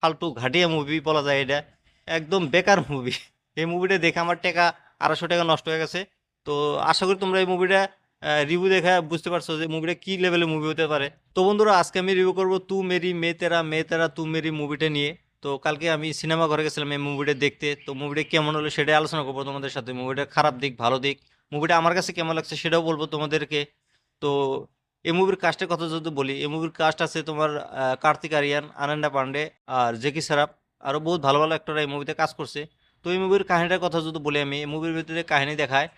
ফালতু ঘাটিয়া মুভি বলা যায় এটা। একদম বেকার মুভি এই মুভিটা দেখে আমার টাকা আড়াইশো টাকা নষ্ট হয়ে গেছে। তো আশা করি তোমরা এই মুভিটা রিভিউ দেখে বুঝতে পারছ যে মুভিটা কী লেভেলের মুভি হতে পারে। তো বন্ধুরা, আজকে আমি রিভিউ করব তু মেরি মে তেরা মে তেরা তু মেরি মুভিটা নিয়ে। তো কালকে আমি সিনেমা ঘরে গেছিলাম এই মুভিটা দেখতে। তো মুভিটা কেমন হলো সেটাই আলোচনা করব তোমাদের সাথে। মুভিটা খারাপ দিক, ভালো দিক মুভিটা আমার কাছে কেমন লাগছে সেটাও বলব তোমাদেরকে। তো এই মুভির কাস্টের কথা যদি বলি, এই মুভির কাস্ট আছে তোমার কার্তিক আরিয়ান আনন্দা পান্ডে আর জেকি সারাপ। আরও বহুত ভালো ভালো অ্যাক্টররা এই মুভিতে কাজ করছে। তো এই মুভির কাহিনীটার কথা যদি বলি আমি, এই মুভির ভিতরে কাহিনী দেখায়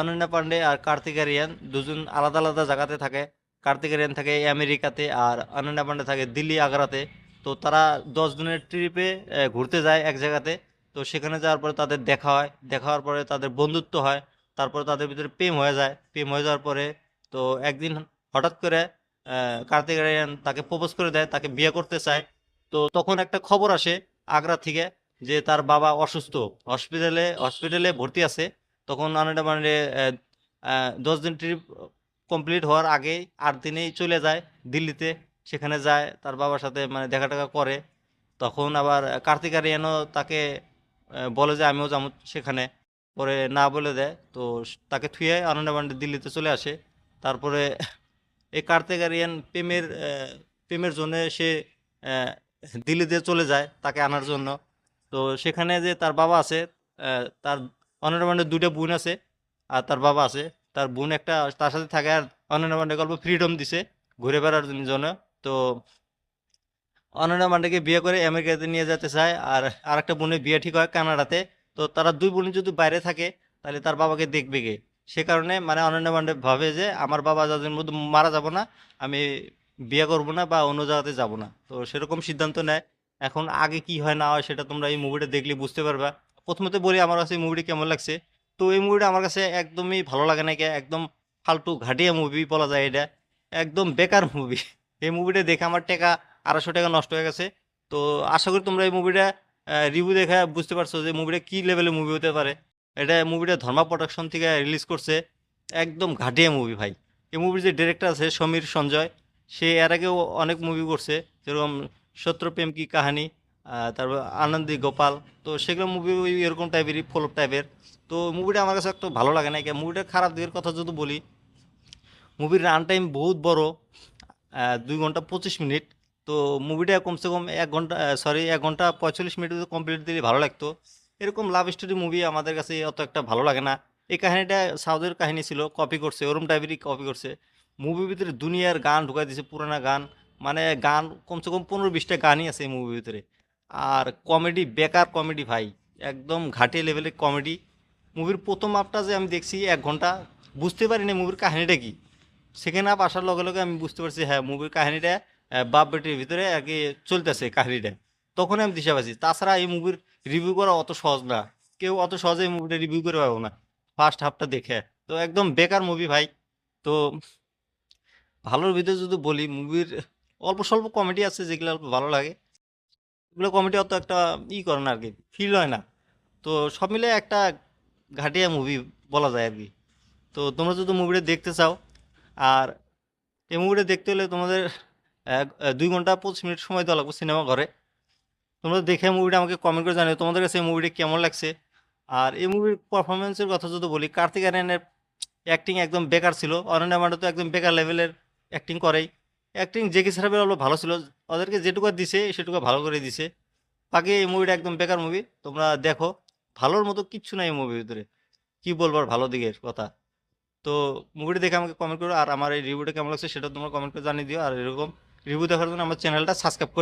অনন্যা পান্ডে আর কার্তিক আরিয়ান দুজন আলাদা আলাদা জায়গাতে থাকে। কার্তিক আরিয়ান থাকে আমেরিকাতে আর অনন্যা পান্ডে থাকে দিল্লি আগ্রাতে। তো তারা দশ দিনের ট্রিপে ঘুরতে যায় এক জায়গাতে। তো সেখানে যাওয়ার পরে তাদের দেখা হয়। দেখা হওয়ার পরে তাদের বন্ধুত্ব হয়। তারপরে তাদের ভিতরে প্রেম হয়ে যায়। প্রেম হয়ে যাওয়ার পরে তো একদিন হঠাৎ করে কার্তিক আরিয়ান তাকে প্রপোজ করে দেয়, তাকে বিয়ে করতে চায়। তো তখন একটা খবর আসে আগ্রা থেকে যে তার বাবা অসুস্থ। হসপিটালে হসপিটালে ভর্তি আছে। তখন আনন্দ মানে দশ দিন ট্রিপ কমপ্লিট হওয়ার আগে আট দিনেই চলে যায় দিল্লিতে। সেখানে যায়, তার বাবার সাথে মানে দেখা টাকা করে। তখন আবার কার্তিক আরিয়ানও তাকে বলে যে, আমিও যাব সেখানে। পরে না বলে দেয়। তো তাকে থুয়ে আনন্দ দিল্লিতে চলে আসে। তারপরে এই কার্তিক আরিয়ান প্রেমের প্রেমের জন্য সে দিল্লিতে চলে যায় তাকে আনার জন্য। তো সেখানে যে তার বাবা আছে তার অনন্যা পান্ডের দুইটা বোন আছে, আর তার বাবা আছে। তার বোন একটা, তার সাথে থাকে আর অনন্যা পান্ডে গল্প ফ্রিডম দিছে ঘুরে বেড়ার জন্য। তো অনন্যা পান্ডেকে বিয়ে করে আমেরিকাতে নিয়ে যেতে চায়, আর আরেকটা বোনের বিয়ে ঠিক হয় কানাডাতে। তো তারা দুই বোন যদি বাইরে থাকে, তাহলে তার বাবাকে দেখবে কে? সে কারণে মানে অনন্য পান্ডে ভাবে যে আমার বাবা যাদের মধ্যে মারা যাব না, আমি বিয়ে করব না বা অন্য জায়গাতে যাব না। তো সেরকম সিদ্ধান্ত নেয়। এখন আগে কি হয় না হয় সেটা তোমরা এই মুভিটা দেখলে বুঝতে পারবা। প্রথমত বলি আমার কাছে এই মুভিটি কেমন লাগছে। তো এই মুভিটা আমার কাছে একদমই ভালো লাগে না একদম ফালতু ঘাটিয়া মুভি বলা যায় এটা। একদম বেকার মুভি এই মুভিটা দেখে আমার টাকা আড়াইশো টাকা নষ্ট হয়ে গেছে। তো আশা করি তোমরা এই মুভিটা রিভিউ দেখে বুঝতে পারছ যে মুভিটা কী লেভেলের মুভি হতে পারে। এটা মুভিটা ধর্মা প্রোডাকশন থেকে রিলিজ করছে। একদম ঘাটিয়া মুভি ভাই। এই মুভির যে ডিরেক্টর আছে, সমীর সঞ্জয়, সে এর আগেও অনেক মুভি করছে। যেরকম সত্য প্রেম কি কাহানি তারপর আনন্দী গোপাল। তো সেগুলো মুভি এরকম টাইপেরই ফলোপ টাইপের তো মুভিটা আমার কাছে একটু ভালো লাগে না। মুভিটার খারাপ দিকের কথা যদি বলি মুভির রান টাইম বহুত বড় দুই ঘণ্টা পঁচিশ মিনিট। তো মুভিটা কমসে কম এক ঘণ্টা সরি এক ঘণ্টা পঁয়তাল্লিশ মিনিট কমপ্লিট দিলে ভালো লাগতো। এরকম লাভ স্টোরি মুভি আমাদের কাছে অত একটা ভালো লাগে না। এই কাহিনীটা সাউথের কাহিনী ছিল কপি করছে, ওরম টাইপেরই কপি করছে। মুভির ভিতরে দুনিয়ার গান ঢুকাই দিছে, পুরানা গান। মানে গান কমসে কম পনেরো বিশটা গানই আছে এই মুভির ভিতরে। আর কমেডি বেকার কমেডি ভাই, একদম ঘাটে লেভেলের কমেডি মুভির প্রথম আপটা যে আমি দেখছি এক ঘণ্টা, বুঝতে পারিনি মুভির কাহিনীটা কি। সেকেন্ড হাফ আসার লগে লগে আমি বুঝতে পারছি হ্যাঁ মুভির কাহিনীটা বাপ বেটির ভিতরে আগে চলতেছে কাহিনীটা। তখন আমি দিশা পাচ্ছি। তাছাড়া এই মুভির রিভিউ করা অত সহজ না। কেউ অত সহজে এই মুভিটা রিভিউ করে পাবো না। ফার্স্ট হাফটা দেখে। তো একদম বেকার মুভি ভাই। তো ভালোর ভিতরে যদি বলি মুভির অল্প স্বল্প কমেডি আছে, যেগুলো অল্প ভালো লাগে। এগুলো কমেডি অত একটা ই করে না আর কি ফিল হয় না। তো সব মিলে একটা ঘাটিয়া মুভি বলা যায় আর কি তো তোমরা যদি মুভিটা দেখতে চাও, আর এই মুভিটা দেখতে হলে তোমাদের দুই ঘণ্টা পঁচিশ মিনিট সময় দেওয়া লাগবে সিনেমা ঘরে। তোমরা দেখে মুভিটা আমাকে কমেন্ট করে জানিও, তোমাদের কাছে এই মুভিটা কেমন লাগছে? আর এই মুভির পারফরমেন্সের কথা যদি বলি, কার্তিক আরিয়ানের অ্যাক্টিং একদম বেকার ছিল অনন্যা মান্ডা তো একদম বেকার লেভেলের অ্যাক্টিং করেই। অ্যাক্টিং জেকি সাহেবের অল্প ভালো ছিল, ওদেরকে যেটুকু দিছে, সেটুকু ভালো করে দিছে। বাকি এই মুভিটা একদম বেকার মুভি তোমরা দেখো, ভালোর মতো কিচ্ছু নাই এই মুভির ভিতরে। কী বলব ভালো দিকের কথা। তো মুভিটা দেখে আমাকে কমেন্ট করো, আর আমার এই রিভিউটা কেমন লাগছে সেটা তোমরা কমেন্ট করে জানিয়ে দিও, আর এরকম রিভিউ দেখার জন্য আমার চ্যানেলটা সাবস্ক্রাইব করে